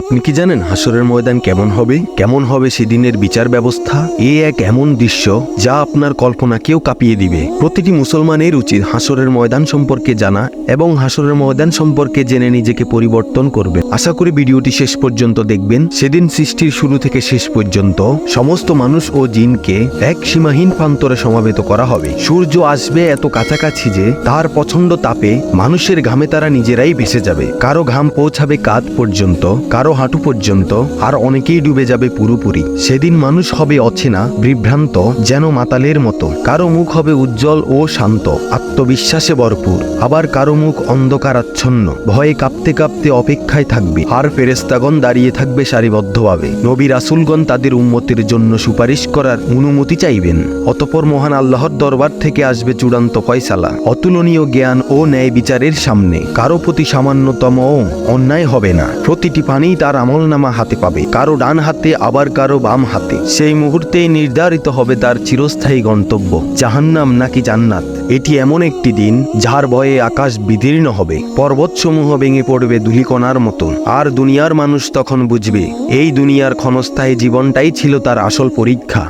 আপনি কি জানেন হাসরের ময়দান কেমন হবে? কেমন হবে সেদিনের বিচার ব্যবস্থা? এ এক এমন দৃশ্য যা আপনার কল্পনাকেও কাঁপিয়ে দিবে। প্রতিটি মুসলমানের উচিত হাসরের ময়দান সম্পর্কে জানা এবং হাসরের ময়দান সম্পর্কে জেনে নিজেকে পরিবর্তন করবে। আশা করি ভিডিওটি শেষ পর্যন্ত দেখবেন। সেদিন সৃষ্টির শুরু থেকে শেষ পর্যন্ত সমস্ত মানুষ ও জিনকে এক সীমাহীন প্রান্তরে সমাবেত করা হবে। সূর্য আসবে এত কাছাকাছি যে তার পছন্দ তাপে মানুষের ঘামে তারা নিজেরাই ভেসে যাবে। কারও ঘাম পৌঁছাবে কাঁধ পর্যন্ত, কারও হাঁটু পর্যন্ত, আর অনেকেই ডুবে যাবে পুরোপুরি। সেদিন মানুষ হবে অচেনা, বিভ্রান্ত, যেন মাতালের মতো। কারও মুখ হবে উজ্জ্বল ও শান্ত, আত্মবিশ্বাসে ভরপুর। আবার কারও মুখ অন্ধকারাচ্ছন্ন। ভয়ে কাঁপতে কাঁপতে অপেক্ষায় থাকবে। আর ফেরেস্তাগণ দাঁড়িয়ে থাকবে সারিবদ্ধভাবে। নবী রাসুলগণ তাদের উন্মতির জন্য সুপারিশ করার অনুমতি চাইবেন। অতপর মহান আল্লাহর দরবার থেকে আসবে চূড়ান্ত ফয়সালা, অতুলনীয় জ্ঞান ও ন্যায় বিচারের সামনে। কারও প্রতি সামান্যতম অন্যায় হবে না। প্রতিটি পানি তার আমলনামা হাতে পাবে। কারও ডান হাতে, আবার কারও বাম হাতে। সেই মুহূর্তেই নির্ধারিত হবে তার চিরস্থায়ী গন্তব্য, জাহান্নাম নাকি জান্নাত। এটি এমন একটি দিন যার ভয়ে আকাশ বিদীর্ণ হবে। পর্বতসমূহ ভেঙে পড়বে ধুলিকণার মতো আর দুনিয়ার মানুষ তখন বুঝবে, এই দুনিয়ার ক্ষণস্থায়ী জীবনটাই ছিল তার আসল পরীক্ষা।